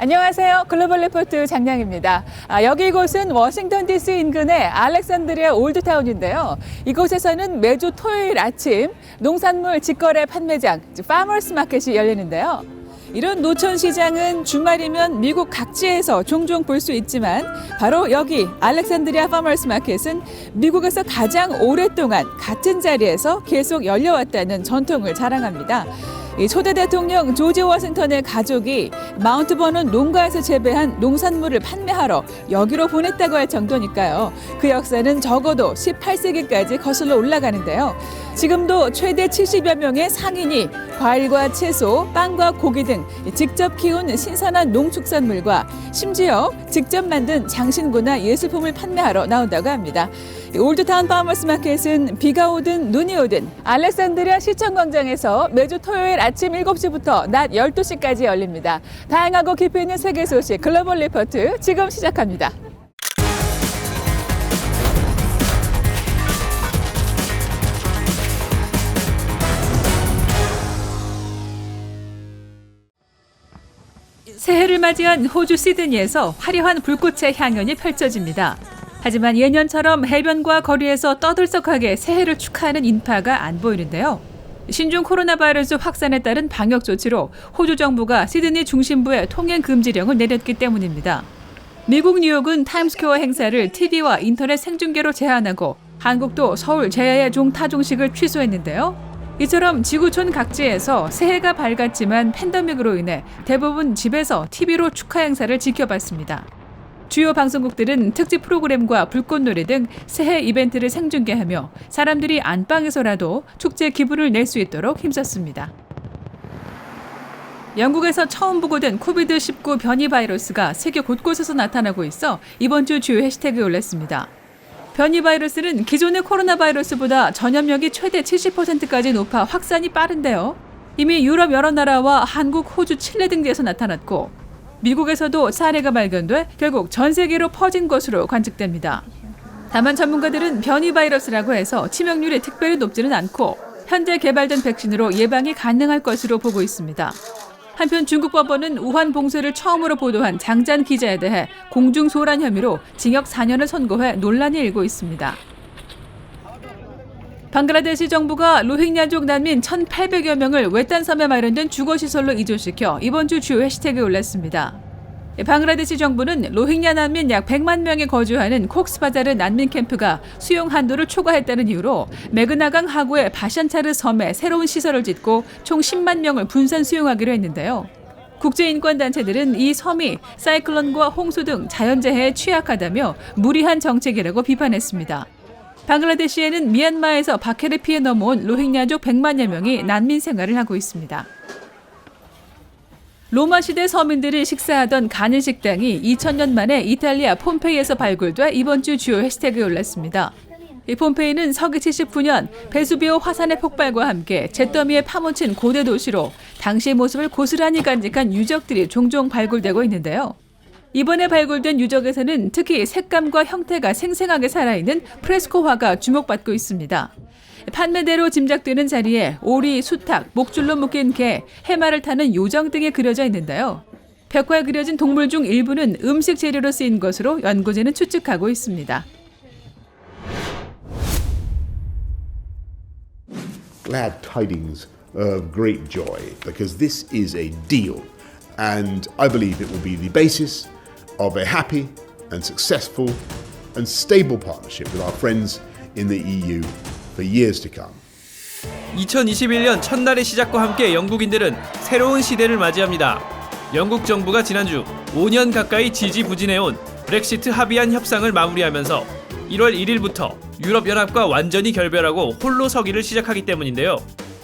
안녕하세요. 글로벌 리포트 장량입니다. 아, 여기 이곳은 워싱턴 DC 인근의 알렉산드리아 올드타운인데요. 이곳에서는 매주 토요일 아침 농산물 직거래 판매장, 파머스 마켓이 열리는데요. 이런 노천 시장은 주말이면 미국 각지에서 종종 볼 수 있지만 바로 여기 알렉산드리아 파머스 마켓은 미국에서 가장 오랫동안 같은 자리에서 계속 열려왔다는 전통을 자랑합니다. 이 초대 대통령 조지 워싱턴의 가족이 마운트 버논 농가에서 재배한 농산물을 판매하러 여기로 보냈다고 할 정도니까요. 그 역사는 적어도 18세기까지 거슬러 올라가는데요. 지금도 최대 70여 명의 상인이 과일과 채소, 빵과 고기 등 직접 키운 신선한 농축산물과 심지어 직접 만든 장신구나 예술품을 판매하러 나온다고 합니다. 이 올드타운 파머스 마켓은 비가 오든 눈이 오든 알렉산드리아 시청광장에서 매주 토요일 아침 7시부터 낮 12시까지 열립니다. 다양하고 깊이 있는 세계 소식 글로벌 리포트 지금 시작합니다. 새해를 맞이한 호주 시드니에서 화려한 불꽃의 향연이 펼쳐집니다. 하지만 예년처럼 해변과 거리에서 떠들썩하게 새해를 축하하는 인파가 안 보이는데요. 신종 코로나 바이러스 확산에 따른 방역 조치로 호주 정부가 시드니 중심부에 통행 금지령을 내렸기 때문입니다. 미국 뉴욕은 타임스퀘어 행사를 TV와 인터넷 생중계로 제한하고 한국도 서울 제야의 종 타종식을 취소했는데요. 이처럼 지구촌 각지에서 새해가 밝았지만 팬데믹으로 인해 대부분 집에서 TV로 축하 행사를 지켜봤습니다. 주요 방송국들은 특집 프로그램과 불꽃놀이 등 새해 이벤트를 생중계하며 사람들이 안방에서라도 축제 기분을 낼 수 있도록 힘썼습니다. 영국에서 처음 보고된 코비드19 변이 바이러스가 세계 곳곳에서 나타나고 있어 이번 주 주요 해시태그에 올렸습니다. 변이 바이러스는 기존의 코로나 바이러스보다 전염력이 최대 70%까지 높아 확산이 빠른데요. 이미 유럽 여러 나라와 한국, 호주, 칠레 등지에서 나타났고 미국에서도 사례가 발견돼 결국 전 세계로 퍼진 것으로 관측됩니다. 다만 전문가들은 변이 바이러스라고 해서 치명률이 특별히 높지는 않고 현재 개발된 백신으로 예방이 가능할 것으로 보고 있습니다. 한편 중국 법원은 우한 봉쇄를 처음으로 보도한 장잔 기자에 대해 공중 소란 혐의로 징역 4년을 선고해 논란이 일고 있습니다. 방글라데시 정부가 로힝야족 난민 1,800여 명을 외딴 섬에 마련된 주거 시설로 이주시켜 이번 주 주요 해시태그에 올렸습니다. 방글라데시 정부는 로힝야 난민 약 100만 명이 거주하는 콕스바자르 난민 캠프가 수용 한도를 초과했다는 이유로 메그나강 하구의 바샨차르 섬에 새로운 시설을 짓고 총 10만 명을 분산 수용하기로 했는데요. 국제인권단체들은 이 섬이 사이클론과 홍수 등 자연재해에 취약하다며 무리한 정책이라고 비판했습니다. 방글라데시에는 미얀마에서 박해를 피해 넘어온 로힝야족 100만여 명이 난민 생활을 하고 있습니다. 로마 시대 서민들이 식사하던 가는 식당이 2000년 만에 이탈리아 폼페이에서 발굴돼 이번 주 주요 해시태그에 올랐습니다. 이 폼페이는 서기 79년 베수비오 화산의 폭발과 함께 잿더미에 파묻힌 고대 도시로 당시의 모습을 고스란히 간직한 유적들이 종종 발굴되고 있는데요. 이번에 발굴된 유적에서는 특히 색감과 형태가 생생하게 살아있는 프레스코화가 주목받고 있습니다. 판매대로 짐작되는 자리에 오리, 수탉, 목줄로 묶인 개, 해마를 타는 요정 등이 그려져 있는데요. 벽화에 그려진 동물 중 일부는 음식 재료로 쓰인 것으로 연구진은 추측하고 있습니다. For years to come. 2021년 첫날의 시작과 함께 영국인들은 새로운 시대를 맞이합니다. 영국 정부가 지난주 5년 가까이 지지부진해온 브렉시트 합의안 협상을 마무리하면서 1월 1일부터 유럽연합과 완전히 결별하고 홀로 서기를 시작하기 때문인데요.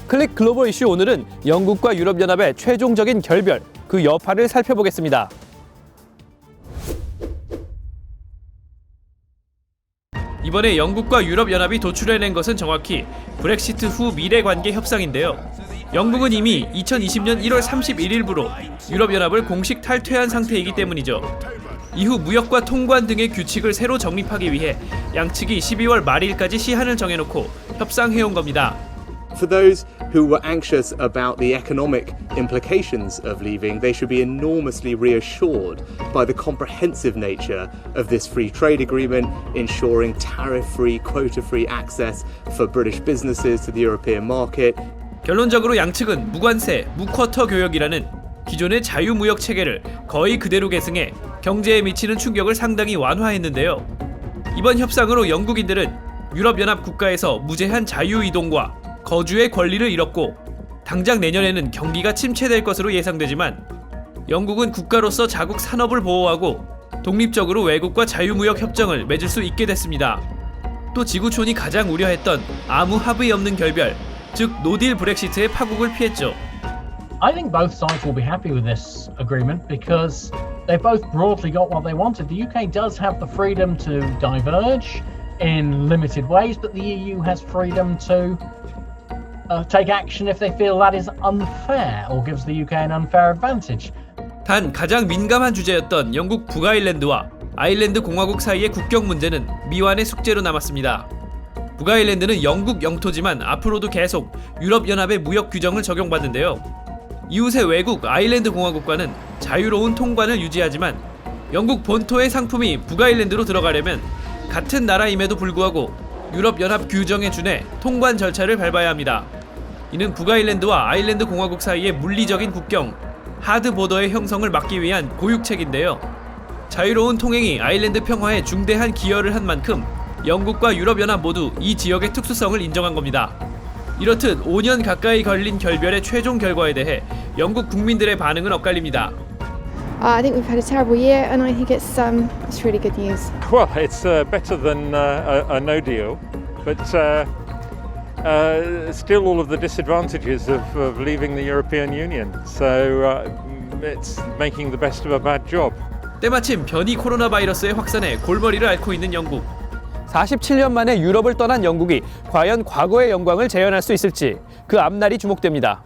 클릭 글로벌 이슈 오늘은 영국과 유럽연합의 최종적인 결별, 그 여파를 살펴보겠습니다. 이번에 영국과 유럽연합이 도출해낸 것은 정확히 브렉시트 후 미래 관계 협상인데요. 영국은 이미 2020년 1월 31일부로 유럽연합을 공식 탈퇴한 상태이기 때문이죠. 이후 무역과 통관 등의 규칙을 새로 정립하기 위해 양측이 12월 말일까지 시한을 정해놓고 협상해온 겁니다. For those who were anxious about the economic implications of leaving, they should be enormously reassured by the comprehensive nature of this free trade agreement, ensuring tariff free, quota free access for British businesses to the European market, 결론적으로 양측은 무관세, 무쿼터 교역이라는 기존의 자유무역 체계를 거의 그대로 계승해 경제에 미치는 충격을 상당히 완화했는데요. 이번 협상으로 영국인들은 유럽연합 국가에서 무제한 자유이동과 거주의 권리를 잃었고 당장 내년에는 경기가 침체될 것으로 예상되지만 영국은 국가로서 자국 산업을 보호하고 독립적으로 외국과 자유무역 협정을 맺을 수 있게 됐습니다. 또 지구촌이 가장 우려했던 아무 합의 없는 결별, 즉 노딜 브렉시트의 파국을 피했죠. I think both sides will be happy with this agreement because they both broadly got what they wanted. The UK does have the freedom to diverge in limited ways, but the EU has freedom to uh, take action if they feel that is unfair or gives the UK an unfair advantage. 단 가장 민감한 주제였던 영국 북아일랜드와 아일랜드 공화국 사이의 국경 문제는 미완의 숙제로 남았습니다. 북아일랜드는 영국 영토지만 앞으로도 계속 유럽연합의 무역 규정을 적용받는데요. 이웃의 외국 아일랜드 공화국과는 자유로운 통관을 유지하지만 영국 본토의 상품이 북아일랜드로 들어가려면 같은 나라임에도 불구하고 유럽연합 규정에 준해 통관 절차를 밟아야 합니다. 이는 북아일랜드와 아일랜드 공화국 사이의 물리적인 국경 하드 보더의 형성을 막기 위한 고육책인데요. 자유로운 통행이 아일랜드 평화에 중대한 기여를 한 만큼 영국과 유럽연합 모두 이 지역의 특수성을 인정한 겁니다. 이렇듯 5년 가까이 걸린 결별의 최종 결과에 대해 영국 국민들의 반응은 엇갈립니다. Uh, I think we've had a terrible year, and I think it's um, it's really good news. Well, it's uh, better than uh, a, a no deal, but uh, uh, still all of the disadvantages of, of leaving the European Union. So uh, it's making the best of a bad job. 때마침 변이 코로나 바이러스의 확산에 골머리를 앓고 있는 영국. 47년 만에 유럽을 떠난 영국이 과연 과거의 영광을 재현할 수 있을지 그 앞날이 주목됩니다.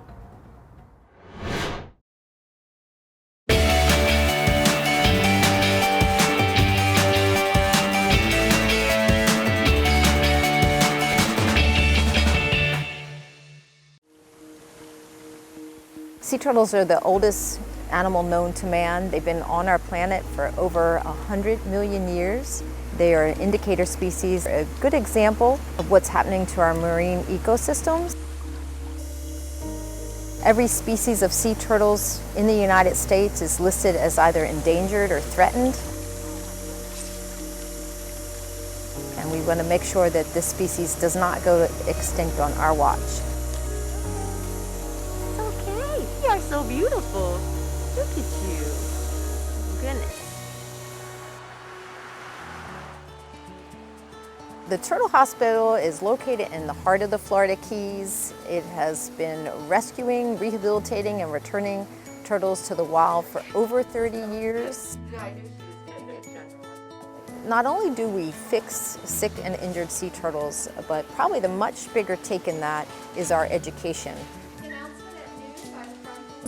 Sea turtles are the oldest animal known to man. They've been on our planet for over 100 million years. They are an indicator species, a good example of what's happening to our marine ecosystems. Every species of sea turtles in the United States is listed as either endangered or threatened. And we want to make sure that this species does not go extinct on our watch. So beautiful. Look at you. Goodness. The Turtle Hospital is located in the heart of the Florida Keys. It has been rescuing, rehabilitating, and returning turtles to the wild for over 30 years. Not only do we fix sick and injured sea turtles, but probably the much bigger take in that is our education.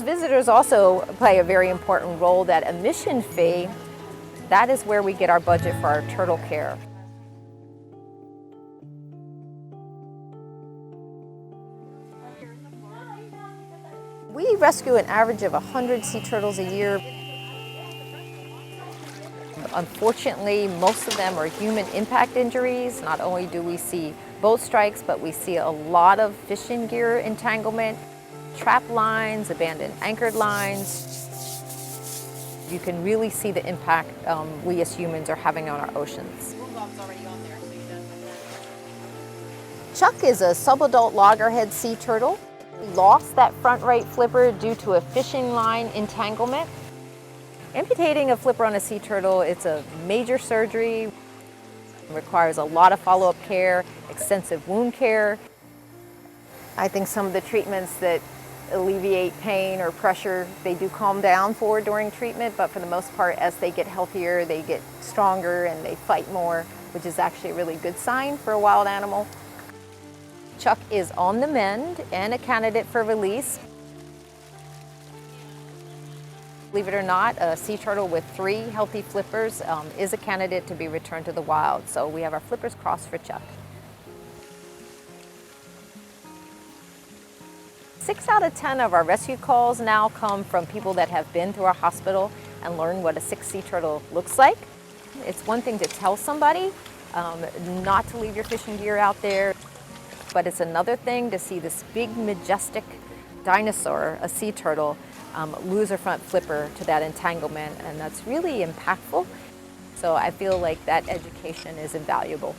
Visitors also play a very important role. That admission fee, that is where we get our budget for our turtle care. We rescue an average of 100 sea turtles a year. Unfortunately, most of them are human impact injuries. Not only do we see boat strikes, but we see a lot of fishing gear entanglement, trap lines, abandoned anchored lines. You can really see the impact um, we as humans are having on our oceans. Chuck is a subadult loggerhead sea turtle. He lost that front right flipper due to a fishing line entanglement. Amputating a flipper on a sea turtle, it's a major surgery. It requires a lot of follow-up care, extensive wound care. I think some of the treatments that alleviate pain or pressure, they do calm down for during treatment, but for the most part, as they get healthier, they get stronger and they fight more, which is actually a really good sign for a wild animal. Chuck is on the mend and a candidate for release. Believe it or not, a sea turtle with three healthy flippers um, is a candidate to be returned to the wild. So we have our flippers crossed for Chuck. Six out of 10 of our rescue calls now come from people that have been through our hospital and learned what a six sea turtle looks like. It's one thing to tell somebody um, not to leave your fishing gear out there, but it's another thing to see this big, majestic dinosaur, a sea turtle, um, lose her front flipper to that entanglement, and that's really impactful. So I feel like that education is invaluable.